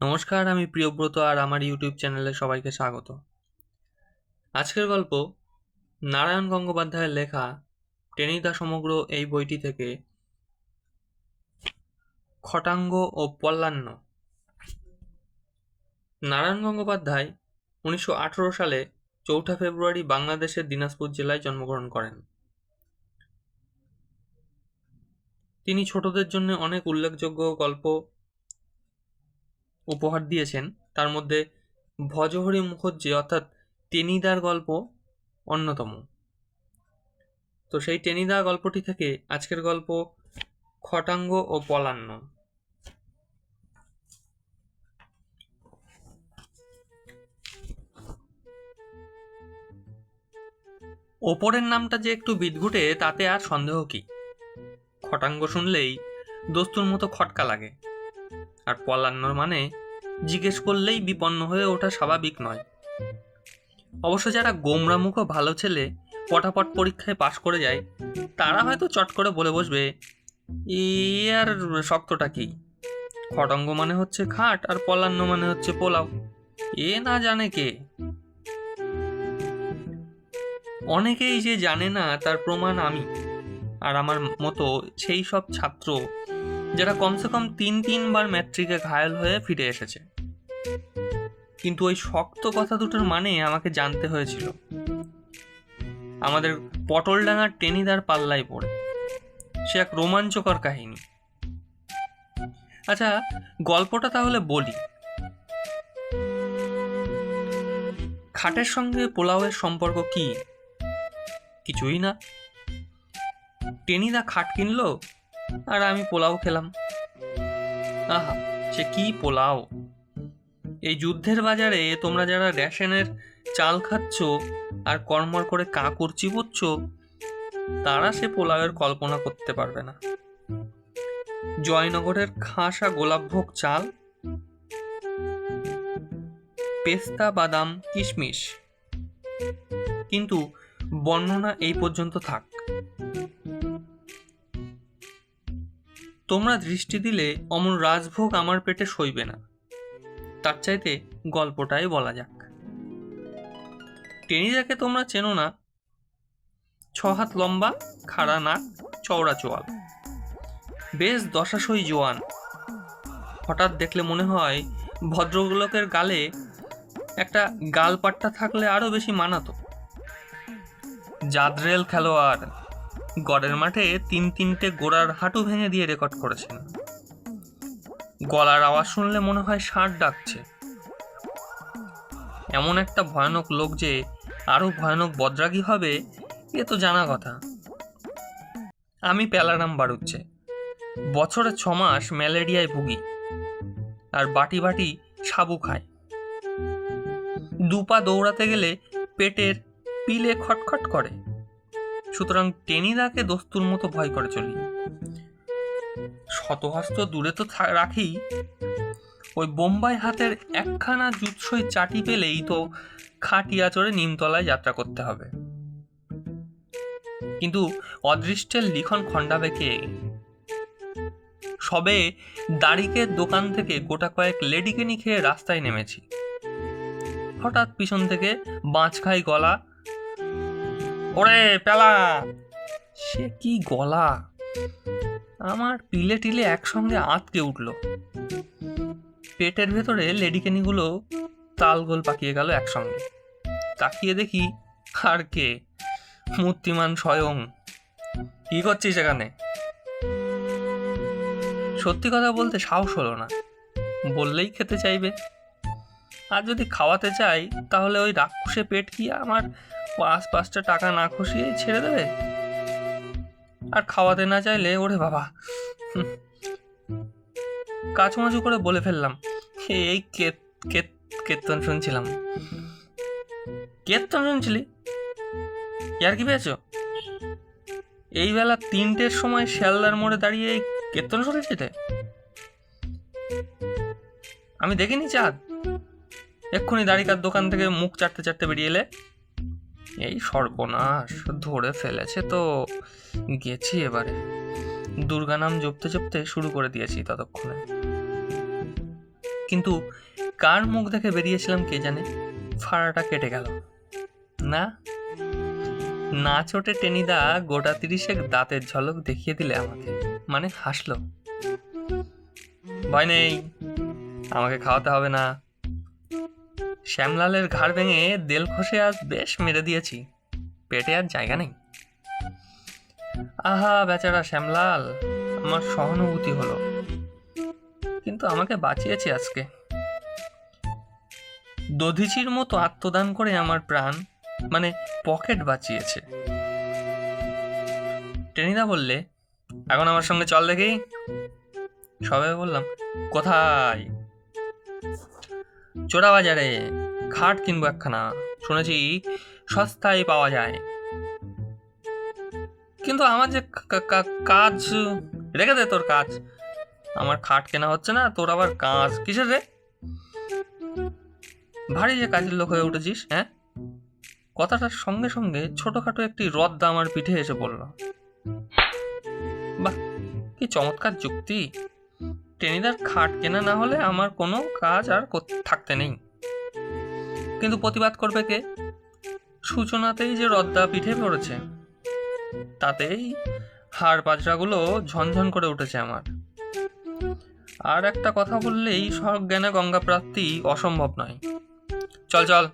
নমস্কার, আমি প্রিয়ব্রত আর আমার ইউটিউব চ্যানেলে সবাইকে স্বাগত। আজকের গল্প নারায়ণ গঙ্গোপাধ্যায়ের লেখা টেনিদা সমগ্র এই বইটি থেকে খটাঙ্গ ও পল্লান্ন। নারায়ণ গঙ্গোপাধ্যায় উনিশশো আঠেরো সালে চৌঠা ফেব্রুয়ারি বাংলাদেশের দিনাজপুর জেলায় জন্মগ্রহণ করেন। তিনি ছোটদের জন্য অনেক উল্লেখযোগ্য গল্প উপহার দিয়েছেন। তার মধ্যে ভজহরি মুখর্জি অর্থাৎ টেনিদার গল্প অন্যতম। তো সেই টেনিদা গল্পটি থেকে আজকের গল্প খটাঙ্গ ও পলান্ন। ওপরের নামটা যে একটু বিদঘুটে, তাতে আর সন্দেহ কি? খটাঙ্গ শুনলেই দস্তুর মতো খটকা লাগে। আর পলান্নর মানে জিজ্ঞেস করলেই বিপন্ন হয়ে ওঠা স্বাভাবিক নয়। অবশ্য যারা গোমরামুখ ভালো ছেলে পটাপট পরীক্ষায় পাশ করে যায়, তারা হয়তো চট করে বলে বসবে, এ আর শক্তটা কি? খটঙ্গ মানে হচ্ছে খাট আর পলান্ন মানে হচ্ছে পোলাও। এ না জানে কে। অনেকেই যে জানে না তার প্রমাণ আমি, আর আমার মতো সেই সব ছাত্র যারা কমসে কম তিন তিনবার ম্যাট্রিকে ঘায়াল হয়ে ফিরে এসেছে। কিন্তু ওই শক্ত কথা দুটোর মানে আমাকে জানতে হয়েছিল। আমাদের পটলডাঙ্গার টেনিদার পাল্লায় পড়ে। সে এক রোমাঞ্চকর কাহিনী। আচ্ছা গল্পটা তাহলে বলি। খাটের সঙ্গে পোলাওয়ের সম্পর্ক কি? কিছুই না। টেনিদা খাট কিনলো আর আমি পোলাও খেলাম। আহা, সে কি পোলাও? এই যুদ্ধের বাজারে তোমরা যারা রেশনের চাল খাচ্ছ আর কর্মর করে কাকুর চিবুচ্ছ, তারা সে পোলাওয়ের কল্পনা করতে পারবে না। জয়নগরের খাসা গোলাপভোগ চাল, পেস্তা, বাদাম, কিশমিশ। কিন্তু বর্ণনা এই পর্যন্ত থাক। তোমরা দৃষ্টি দিলে অমন রাজভোগ আমার পেটে সইবে না। তার চাইতে গল্পটাই বলা যাক। টেনিদাকে তোমরা চেনো না? ছ হাত লম্বা, খাড়া নাক, চওড়া চোয়াল। বেশ দশাশই জোয়ান। হঠাৎ দেখলে মনে হয় ভদ্রলোকের গালে একটা গালপাট্টা থাকলে আরও বেশি মানাতো। জাদরেল খেলোয়াড়, গড়ের মাঠে তিন তিনটে গোড়ার হাঁটু ভেঙে দিয়ে রেকর্ড করেছেন। গলার আওয়াজ শুনলে মনে হয় ষাঁড় ডাকছে। এমন একটা ভয়ানক লোক যে আরও ভয়ানক বদ্রাগী হবে, এ তো জানা কথা। আমি প্যালারাম বাড়ুচ্ছে। বছরে ছ মাস ম্যালেরিয়ায় ভুগি, আর বাটি বাটি সাবু খায় দুপা দৌড়াতে গেলে পেটের পিলে খটখট করে। সুতরাং টেনিদাকে দস্তুর মতো ভয় করে চলি। শতহস্ত দূরে তো রাখি। ওই বোম্বাই হাতের একখানা জুৎসই চাটি পেলেই তো খাটিয়া চড়ে নিমতলায় যাত্রা করতে হবে। কিন্তু অদৃষ্টের লিখন খণ্ডাবে কে সবে দাড়িকের দোকান থেকে গোটা কয়েক লেডিকেনি খেয়ে রাস্তায় নেমেছি। হঠাৎ পিছন থেকে বাঁচ খাই গলা, ওরে পেলা! সে কি গলা? আমার পিলে টিলে একসঙ্গে আঁতকে উঠল। পেটের ভেতরে লেডিকেনিগুলো তালগোল পাকিয়ে গেল একসঙ্গে। তাকিয়ে দেখি আর কে? মূর্তিমান স্বয়ং। কি করছিস এখানে? সত্যি কথা বলতে সাহস হলো না। বললেই খেতে চাইবে। আর যদি খাওয়াতে চাই, তাহলে ওই রাক্ষসে পেট কি আমার পাঁচ পাঁচটা টাকা না খসিয়ে ছেড়ে দেবে? আর খাওয়াতে না চাইলে ওরে বাবা। হুম। করে বলে ফেললাম, এই কেত কেত কীর্তন শুনছিলাম। কীর্তন শুনছিলি? ইয়ার কি পেয়েছ? এই বেলা তিনটের সময় শিয়ালদার মোড়ে দাঁড়িয়ে এই কীর্তন শুনেছিলে আমি দেখিনি চাঁদ। এক্ষুনি দাড়িকার দোকান থেকে মুখ চাটতে চাটতে বেরিয়ে এলে এই সর্বনাশ ধরে ফেলেছে তো। গেছি এবারে। দুর্গা নাম জপতে জপতে শুরু করে দিয়েছি ততক্ষণে। কিন্তু কার মুখ দেখে বেরিয়েছিলাম কে জানে? ফাড়াটা কেটে গেল। না না চোটে টেনিদা গোটা তিরিশেক দাঁতের ঝলক দেখিয়ে দিলে আমাকে। মানে হাসলো। ভয় নেই, আমাকে খাওয়াতে হবে না। শ্যামলালের ঘাড় ভেঙে দেল খসে আজ বেশ মেরে দিয়েছি। পেটে আর জায়গা নেই। আহা, বেচারা শ্যামলাল, আমার সহানুভূতি হলো। কিন্তু আমাকে বাঁচিয়েছে আজকে। দধিচির মতো আত্মদান করে আমার প্রাণ মানে পকেট বাঁচিয়েছে। টেনিদা বললে, এখন আমার সঙ্গে চল দেখি। সবাই বললাম, কোথায়? চোরা বাজারে খাট কিনবো একখানা, শুনেছি সস্তায় পাওয়া যায়। কিন্তু আমার যে কাজ, রেখে দে তোর কাজ। আমার খাট কেনা হচ্ছে না, তোর আবার কাজ কিসের রে? ভারী যে কাজের লোক হয়ে উঠেছিস হ্যাঁ? কথাটার সঙ্গে সঙ্গে ছোটখাটো একটি রদ্দা আমার পিঠে এসে পড়ল। বাহ, কি চমৎকার যুক্তি। টেনিদার খাট কেনা না হলে আমার কোনো কাজ আর থাকতে নেই। কিন্তু প্রতিবাদ করবে কে? সূচনাতেই যে রদ্দা পিঠে পড়েছে, তাতেই হাড় পাজরাগুলো ঝনঝন করে উঠেছে আমার। আর একটা কথা বললেই সজ্ঞানে গঙ্গা প্রাপ্তি অসম্ভব নয়। চল চল।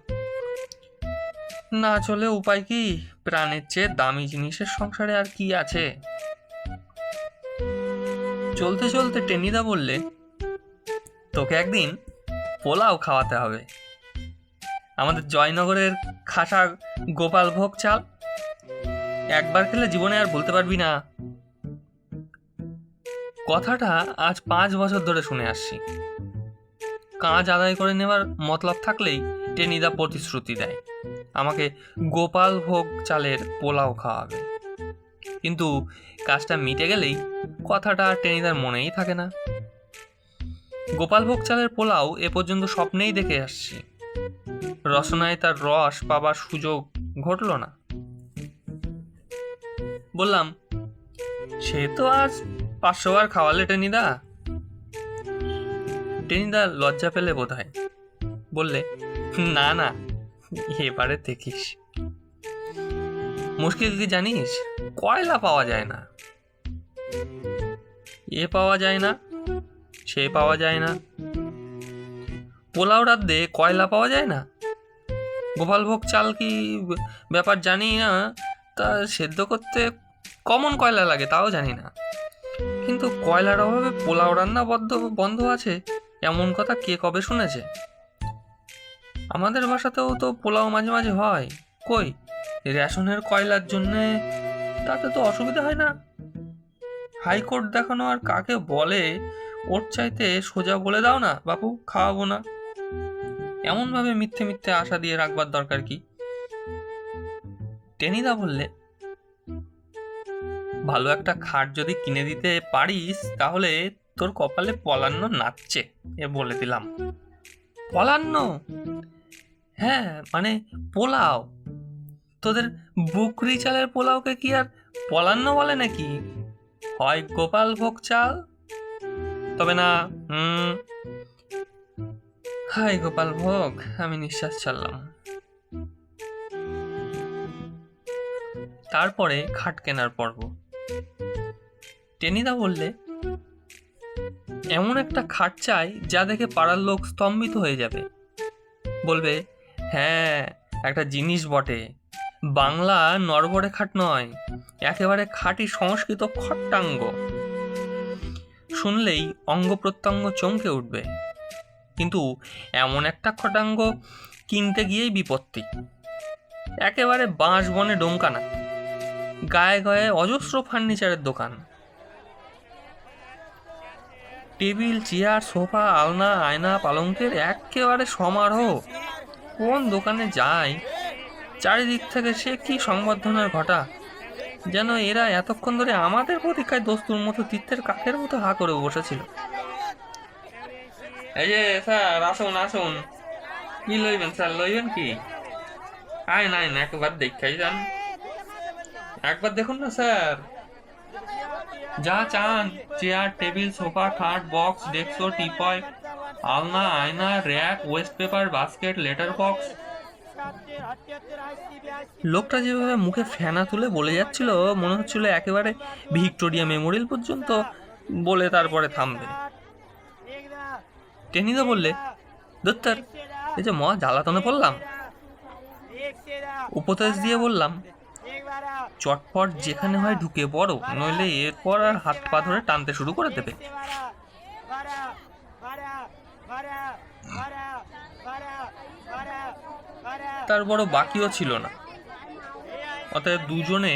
না চলে উপায় কি? প্রাণের চেয়ে দামি জিনিসের সংসারে আর কি আছে? চলতে চলতে টেনিদা বললে, তোকে একদিন পোলাও খাওয়াতে হবে। আমাদের জয়নগরের খাসা গোপাল ভোগ চাল একবার খেলে জীবনে আর বলতে পারবি না। কথাটা আজ পাঁচ বছর ধরে শুনে আসছি। কাজ আদায় করে নেওয়ার মতলব থাকলেই টেনিদা প্রতিশ্রুতি দেয়, আমাকে গোপাল ভোগ চালের পোলাও খাওয়াবে। কিন্তু কাজটা মিটে গেলেই কথাটা আর টেনিদার মনেই থাকে না। গোপালভোগ চালের পোলাও এ পর্যন্ত স্বপ্নেই দেখে আসছি। রসনায় তার রস পাবার সুযোগ ঘটল না। বললাম, সে তো আজ পাঁচশো বার খাওয়ালে টেনিদা? টেনিদা লজ্জা পেলে বোধ হয় বললে, না না, এবারে দেখিস। মুশকিল কি জানিস? কয়লা পাওয়া যায় না। এ পাওয়া যায় না, সে পাওয়া যায় না। পোলাও রাত কয়লা পাওয়া যায় না? গোপালভোগ চাল কি ব্যাপার জানি না, তা সেদ্ধ করতে কমন কয়লা লাগে তাও জানি না। কিন্তু কয়লার অভাবে পোলাও রান্না বদ্ধ, বন্ধ আছে, এমন কথা কে কবে শুনেছে? আমাদের বাসাতেও তো পোলাও মাঝে মাঝে হয়, কই? রেশনের কয়লার জন্যে তাতে তো অসুবিধা হয় না? হাইকোর্ট দেখানো আর কাকে বলে, ওর চাইতে সোজা বলে দাও না, বাপু, খাওয়াবো না। এমনভাবে মিথ্যে মিথ্যে আশা দিয়ে রাখবার দরকার কি? টেনিদা বললে, ভালো একটা খাট যদি কিনে দিতে পারিস, তাহলে তোর কপালে পলান্ন নাচছে, এ বলে দিলাম। পলান্ন? হ্যাঁ মানে পোলাও। তোদের বুকরি চালের পোলাওকে কি আর পলান্ন বলে নাকি? হয় গোপাল ভোগ চাল? তবে না, হুম। হাই গোপাল ভোগ, আমি নিঃশ্বাস ছাড়লাম। তারপরে খাট কেনার পর্ব। টেনিদা বললে, এমন একটা খাট চাই যা দেখে পাড়ার লোক স্তম্ভিত হয়ে যাবে। বলবে হ্যাঁ একটা জিনিস বটে। বাংলা নরবরে খাট নয় একেবারে খাঁটি সংস্কৃত খট্টাঙ্গ। শুনলেই অঙ্গ প্রত্যঙ্গ চমকে উঠবে। কিন্তু এমন একটা খটাঙ্গ কিনতে গিয়েই বিপত্তি। একেবারে বাঁশ বনে ডোমকানা গায়ে গায়ে অজস্র ফার্নিচারের দোকান। টেবিল, চেয়ার, সোফা, আলনা, আয়না, পালঙ্কের একেবারে সমারোহ। কোন দোকানে যায়? চারিদিক থেকে সে কি সংবর্ধনার ঘটা? যেন এরা এতক্ষণ ধরে আমাদের প্রতীক্ষায় দস্তুর মতো তীর্থের কাকের মতো হা করে বসেছিল। এই যে, স্যার, আসুন আসুন। কি লইবেন, স্যার, লইবেন কি? আয় নাই না একবার দেখাই যান। একবার দেখুন না, স্যার। যা চান, চেয়ার, টেবিল, সোফা, খাট, বক্স, ডেস্ক, টিপয়, আলনা, আয়না, rack, waste paper, basket, letter box লোকটা যেভাবে মুখে ফেনা তুলে বলে যাচ্ছিল, মনে হচ্ছিল একেবারে ভিক্টোরিয়া মেমোরিয়াল পর্যন্ত বলে তারপরে থামবে। টেনিদা বললে? দত্তার। এই যে মহা জ্বালাতনে পড়লাম। উপদেশ দিয়ে বললাম, চটপট যেখানে হয় ঢুকে পড়ো, নইলে এরপর আর হাত পা ধরে টানতে শুরু করে দেবে। তার বড় বাকিও ছিল না। অতএব দুজনে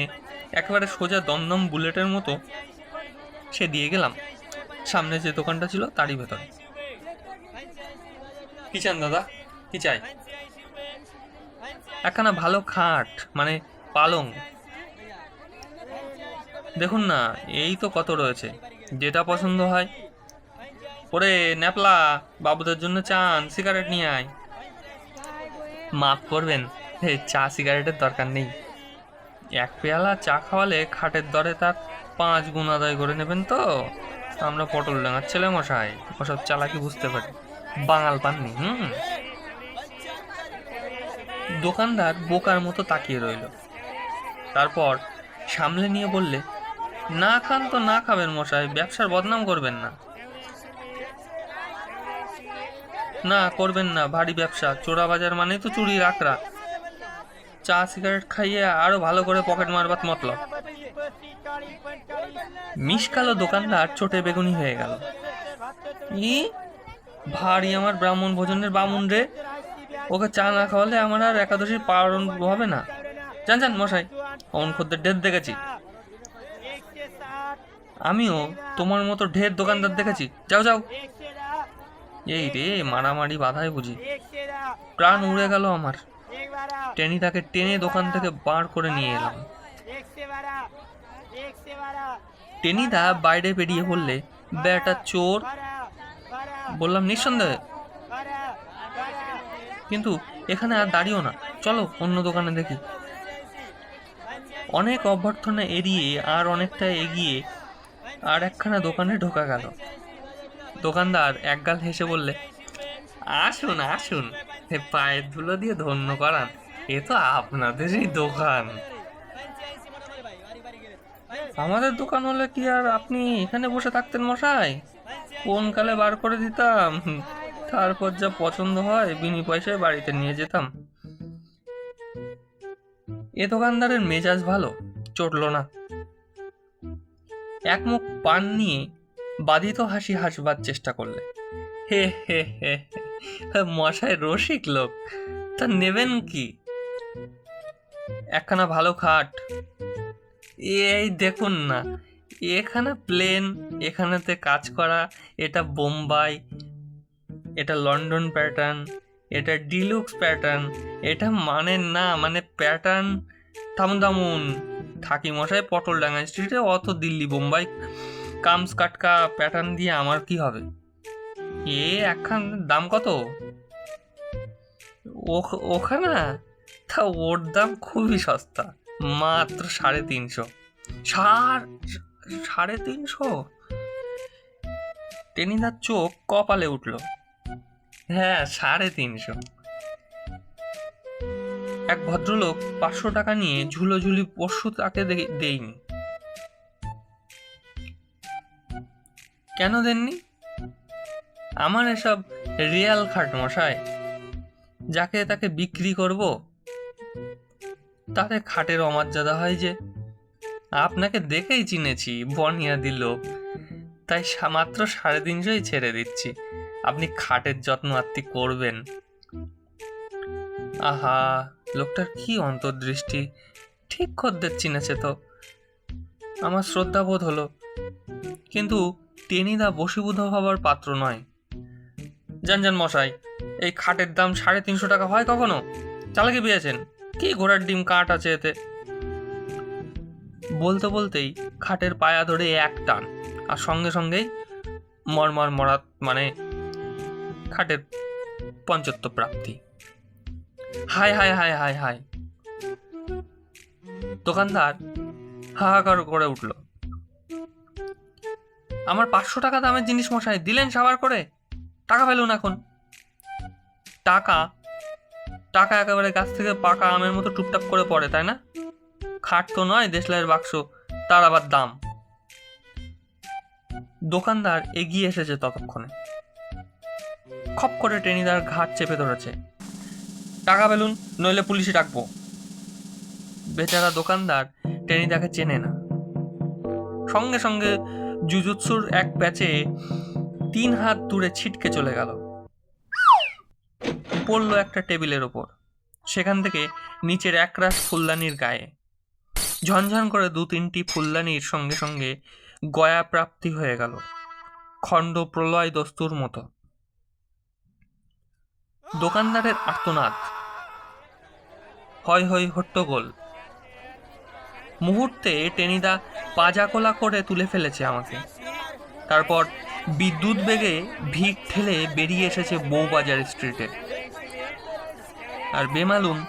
একেবারে সোজা দমদম বুলেটের মতো সে দিয়ে গেলাম। সামনে যে দোকানটা ছিল তারই ভেতরে। কি চান দাদা? কি চাই? একখানা ভালো খাট মানে পালং। দেখুন না, এই তো কত রয়েছে। যেটা পছন্দ হয়। ওরে ন্যাপলা, বাবুদের জন্য চান, সিগারেট নিয়ে আয়। মাফ করবেন চা সিগারেটের দরকার নেই। এক পেয়ালা চা খাওয়ালে খাটের দরে তার পাঁচ গুণ আদায় করে নেবেন তো? আমরা পটল ডাঙার ছেলে মশাই, ওসব চালাকি বুঝতে পারি। বাঙাল পাননি, হুম? দোকানদার বোকার মতো তাকিয়ে রইল। তারপর সামলে নিয়ে বললে, না খান তো না খাবেন মশাই, ব্যবসার বদনাম করবেন না। না, করবেন না, ভারী ব্যবসা। চোরা বাজার মানে তো চুরি রাখরা চা, সিগারেট খাইয়ে আরও ভালো করে পকেট মারবাত মতলব। মিশকালো দোকানদার ছোটে বেগুনি হয়ে গেল। ই, ভারী আমার ব্রাহ্মণ ভোজনের বামুন রে। ওকে চা না খাওয়ালে আমার আর একাদশীর পালন হবে না। জান জান মশাই, অমন খদ্দের ঢের দেখেছি। আমিও তোমার মতো ঢের দোকানদার দেখেছি। যাও যাও। এই রে মারামারি বাধায় বুঝি। প্রাণ উড়ে গেল আমার। টেনিটাকে টেনে দোকান থেকে বার করে নিয়ে এলাম। টেনিদা বাইরে বেরিয়ে বললে বেটা চোর। বললাম নিঃসন্দেহে। কিন্তু এখানে আর দাঁড়িও না। চলো অন্য দোকানে দেখি। অনেক অভ্যর্থনা এড়িয়ে আর অনেকটা এগিয়ে আর একখানা দোকানে ঢোকা গেল। দোকানদার একগাল হেসে বললে, আসুন আসুন পায়ের ধুলো দিয়ে ধন্য করান, এ তো আপনাদেরই দোকান। আমাদের দোকান হলে কি আর আপনি এখানে বসে থাকতেন মশাই? কোন কালে বার করে দিতাম? তারপর যা পছন্দ হয়, বিনি পয়সায় বাড়িতে নিয়ে যেতাম। এ দোকানদারের মেজাজ ভালো, চটল না। এক মুখ পান নিয়ে বাধিত হাসি হাসবার চেষ্টা করলে। হে হে হে মশাই রসিক লোক, তা নেবেন কি? একখানা ভালো খাট। এই দেখুন না, এখানে প্লেন, এখানেতে কাজ করা, এটা বোম্বাই, এটা লন্ডন প্যাটার্ন, এটা ডিলুক্স প্যাটার্ন, এটা মানে না মানে প্যাটার্ন থামুন থামুন। থাকি মশাই, পটল ডাঙ্গা স্ট্রিটে অত দিল্লি, বোম্বাই কামস কাটকা প্যাটার্ন দিয়ে আমার কি হবে? এ একখান দাম কত? ওখানে? তা ওর দাম খুবই সস্তা, মাত্র সাড়ে তিনশো। সাড়ে তিনশো? টেনিদার চোখ কপালে উঠল। হ্যাঁ সাড়ে তিনশো। এক ভদ্রলোক পাঁচশো টাকা নিয়ে ঝুলোঝুলি পশু তাকে দেয়নি। কেন দেননি? আমার এসব রিয়াল খাট মশাই, যাকে তাকে বিক্রি করব, তাতে খাটের অমর্যাদা হয় যে। আপনাকে দেখেই চিনেছি বনিয়া দিল তাই মাত্র সাড়ে তিনশোই ছেড়ে দিচ্ছি। আপনি খাটের যত্ন আত্মি করবেন। আহা, লোকটার কি অন্তর্দৃষ্টি। ঠিক খদ্দের চিনেছে তো। আমার শ্রদ্ধাবোধ হলো। কিন্তু টেনিদা বশীভূত হবার পাত্র নয়। জান জান মশাই, এই খাটের দাম সাড়ে তিনশো টাকা হয় কখনো? চালাকি পেয়েছেন? কি ঘোড়ার ডিম কাঠ আছে এতে? বলতে বলতেই খাটের পায়া ধরে এক টান, আর সঙ্গে সঙ্গেই মরমর মরাত মানে খাটের পঞ্চত্ব প্রাপ্তি। হায় হায় হায় হায় হায়। দোকানদার হাহাকার করে উঠল। আমার পাঁচশো টাকা দামের জিনিস মশাই, দিলেন সাবার করে? টাকা পেলুন এখন। টাকা? টাকা একেবারে গাছ থেকে পাকা আমের মতো টুপটাপ করে পড়ে, তাই না? খাট তো নয়, দেশলাইয়ের বাক্স, তার আবার দাম। দোকানদার এগিয়ে এসেছে ততক্ষণে। খপ করে টেনিদার ঘাট চেপে ধরেছে। টাকা পেলুন নইলে পুলিশে ডাকবো। বেচারা দোকানদার টেনিদাকে চেনে না। সঙ্গে সঙ্গে জুজুৎসুর এক প্যাচে তিন হাত দূরে ছিটকে চলে গেল। পড়ল একটা টেবিলের ওপর। সেখান থেকে নিচের একরাশ ফুলদানির গায়ে। ঝনঝন করে দু তিনটি ফুলদানির সঙ্গে সঙ্গে গয়া প্রাপ্তি হয়ে গেল। খণ্ড প্রলয় দস্তুর মতো। দোকানদারের আর্তনাদ। হয় হয় হট্টগোল। মুহূর্তে টেনিদা পাজাকোলা করে তুলে ফেলেছে আমাকে। তারপর বিদ্যুৎ বেগে ভিড় ঠেলে বেরিয়ে এসেছে বউবাজার স্ট্রিটে। আর বেমালুম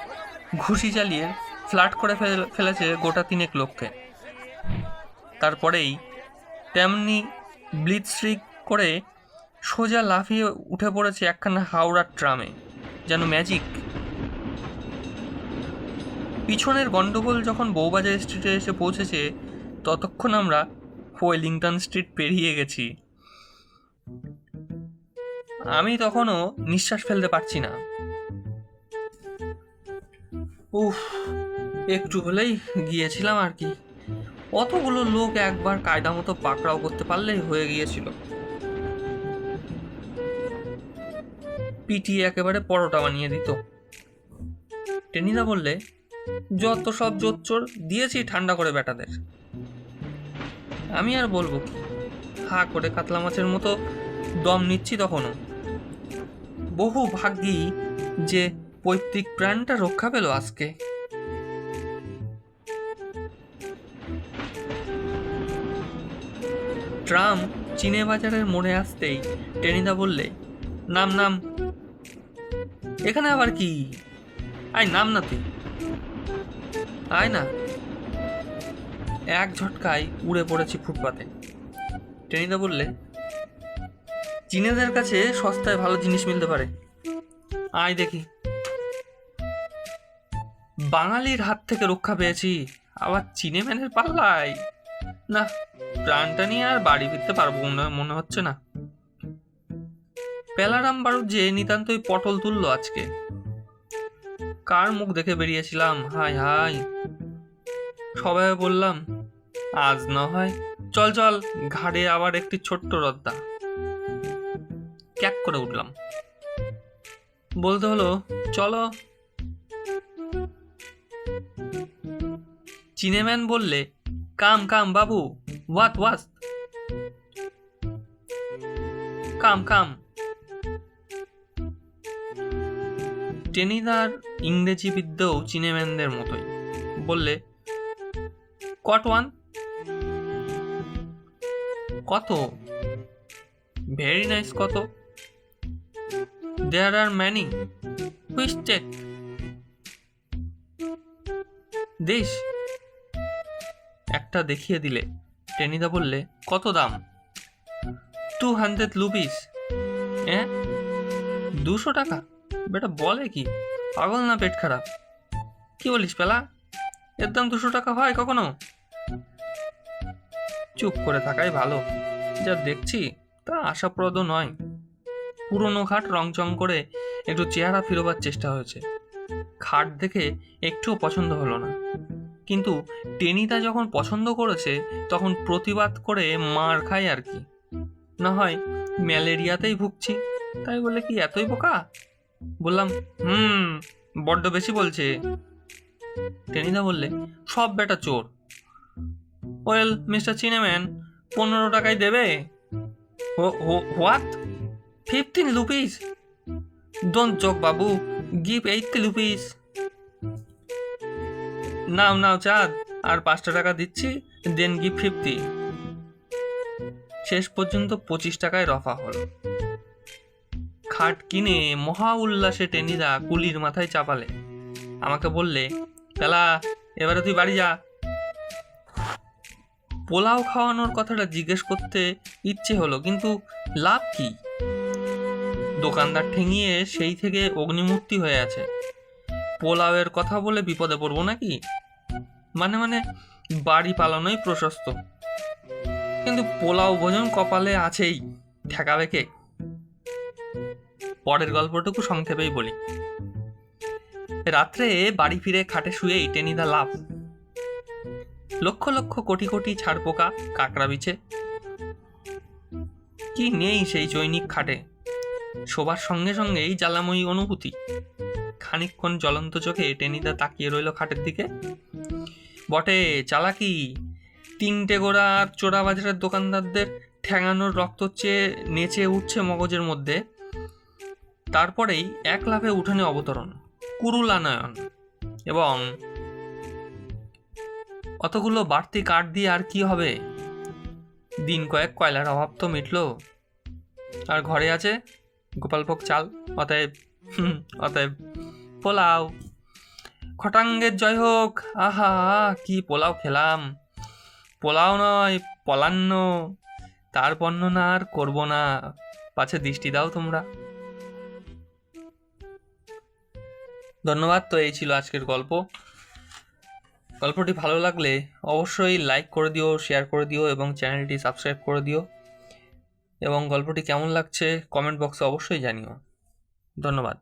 ঘুষি চালিয়ে ফ্ল্যাট করে ফেল- ফেলেছে গোটা তিনেক লোককে। তারপরেই তেমনি ব্লিথস্ট্রিক করে সোজা লাফিয়ে উঠে পড়েছে একখানা হাওড়ার ট্রামে, যেন ম্যাজিক পিছনের গন্ডগোল যখন বৌবাজার স্ট্রিটে এসে পৌঁছেছে, ততক্ষণ আমরা ওয়েলিংটন স্ট্রিট পেরিয়ে গেছি। আমি তখনও নিঃশ্বাস ফেলতে পারছি না। উফ, একটু হলেই গিয়েছিলাম আর কি। অতগুলো লোক একবার কায়দা মতো পাকড়াও করতে পারলেই হয়ে গিয়েছিল। পিটিয়ে একেবারে পরোটা বানিয়ে দিত। টেনিদা বললে যত সব জোচ্চোর দিয়েছি ঠান্ডা করে বেটাদের। আমি আর বলব কি? হা করে কাতলা মাছের মতো দম নিচ্ছি তখনও। বহু ভাগ্যি যে পৈতৃক প্রাণটা রক্ষা পেল আজকে। ট্রাম চিনে বাজারের মোড়ে আসতেই টেনিদা বললে, নাম নাম। এখানে আবার কি? আয়, নাম না তুই। আয় না? এক ঝটকায় উড়ে পড়েছি ফুটপাতে। টেনিদা বললে, চীনেদের কাছে সস্তায় ভালো জিনিস মিলতে পারে। আয় দেখি। বাঙালির হাত থেকে রক্ষা পেয়েছি, আবার চিনে ম্যানের পাল্লায়। না, প্রাণটা নিয়ে আর বাড়ি ফিরতে পারব মনে হচ্ছে না। পেলারাম বারুদ যে নিতান্তই পটল তুললো আজকে। কার মুখ দেখে বেরিয়েছিলাম? হাই হাই সবাই বললাম, আজ না হয়, চল চল, ঘাড়ে আবার একটি ছোট্ট রদ্দা। ক্যাক করে উঠলাম। বলতে হলো, চলো। চিনেম্যান বললে, কাম কাম, বাবু, ওয়াত ওয়াস কাম কাম। টেনিদার ইংরেজি বিদ্যেও চিনেম্যানদের মতোই। বললে কট ওয়ান কত? ভেরি নাইস কত? দেয়ার আর ম্যানি হুইচ চেক দেশ একটা দেখিয়ে দিলে টেনিদা বললে, কত দাম? টু হান্ড্রেড লুপিস হ্যাঁ দুশো টাকা? বেটা, বলে কি? পাগল না পেট খারাপ? কি বলিস, পেলা? এর দাম দুশো টাকা হয় কখনো? চুপ করে থাকাই ভালো। যা দেখছি তা আশাপ্রদ নয়। পুরনো খাট রংচং করে একটু চেহারা ফিরোবার চেষ্টা হয়েছে। খাট দেখে একটুও পছন্দ হলো না। কিন্তু টেনিদা যখন পছন্দ করেছে, তখন প্রতিবাদ করে মার খাই আর কি। না হয় ম্যালেরিয়াতেই ভুগছি, তাই বলে কি এতই বোকা? বললাম, হুম, বড্ড বেশি বলছে। টেনিদা বললে, সব বেটা চোর ওয়েল মিস্টার চিনেম্যান পনেরো টাকায় দেবে? What fifteen rupees don't joke Babu give eighty rupees now now, চাঁদ, আর পাঁচটা টাকা দিচ্ছি দেন গিভ ফিফটি শেষ পর্যন্ত পঁচিশ টাকায় রফা হলো। খাট কিনে মহা উল্লাসে টেনিদা কুলির মাথায় চাপালে। আমাকে বললে, পেলা, এবারে তুই বাড়ি যা। পোলাও খাওয়ানোর কথাটা জিজ্ঞেস করতে ইচ্ছে হলো, কিন্তু লাভ কি? দোকানদার ঠেঙিয়ে সেই থেকে অগ্নিমূর্তি হয়ে আছে। পোলাওয়ের কথা বলে বিপদে পড়ব নাকি? মানে মানে বাড়ি পালানোই প্রশস্ত। কিন্তু পোলাও ভোজন কপালে আছেই, ঠেকাবে কে? পরের গল্পটুকু সংক্ষেপেই বলি। রাত্রে বাড়ি ফিরে খাটে শুয়েই টেনিদা লাভ লক্ষ লক্ষ কোটি কোটি ছাড় পোকা কাকড়া বিছে। কি নেই সেই চৈনিক খাটে? শোবার সঙ্গে সঙ্গেই জ্বালাময়ী অনুভূতি। খানিকক্ষণ জ্বলন্ত চোখে টেনিদা তাকিয়ে রইল খাটের দিকে। বটে, চালাকি। তিনটে গোড়া আর চোরা বাজারের দোকানদারদের ঠ্যাঙানোর রক্ত চেয়ে নেচে উঠছে মগজের মধ্যে। তারপরেই এক লাফে উঠানে অবতরণ, কুরুলানয়ন এবং অতগুলো বাড়তি কাঠ দিয়ে আর কি হবে? দিন কয়েক কয়লার অভাব তো মিটলো। আর ঘরে আছে? গোপালভোগ চাল, অতএব অতএব, পোলাও। খটাঙ্গের জয় হোক, আহা, কি পোলাও খেলাম। পোলাও নয়, পলান্ন। তার বর্ণনা আর করব না। পাছে দৃষ্টি দাও তোমরা। ধন্যবাদ, তো এই ছিল আজকের গল্প। গল্পটি ভালো লাগলে অবশ্যই লাইক করে দিও শেয়ার করে দিও এবং চ্যানেলটি সাবস্ক্রাইব করে দিও। এবং গল্পটি কেমন লাগছে কমেন্ট বক্সে অবশ্যই জানিও। ধন্যবাদ।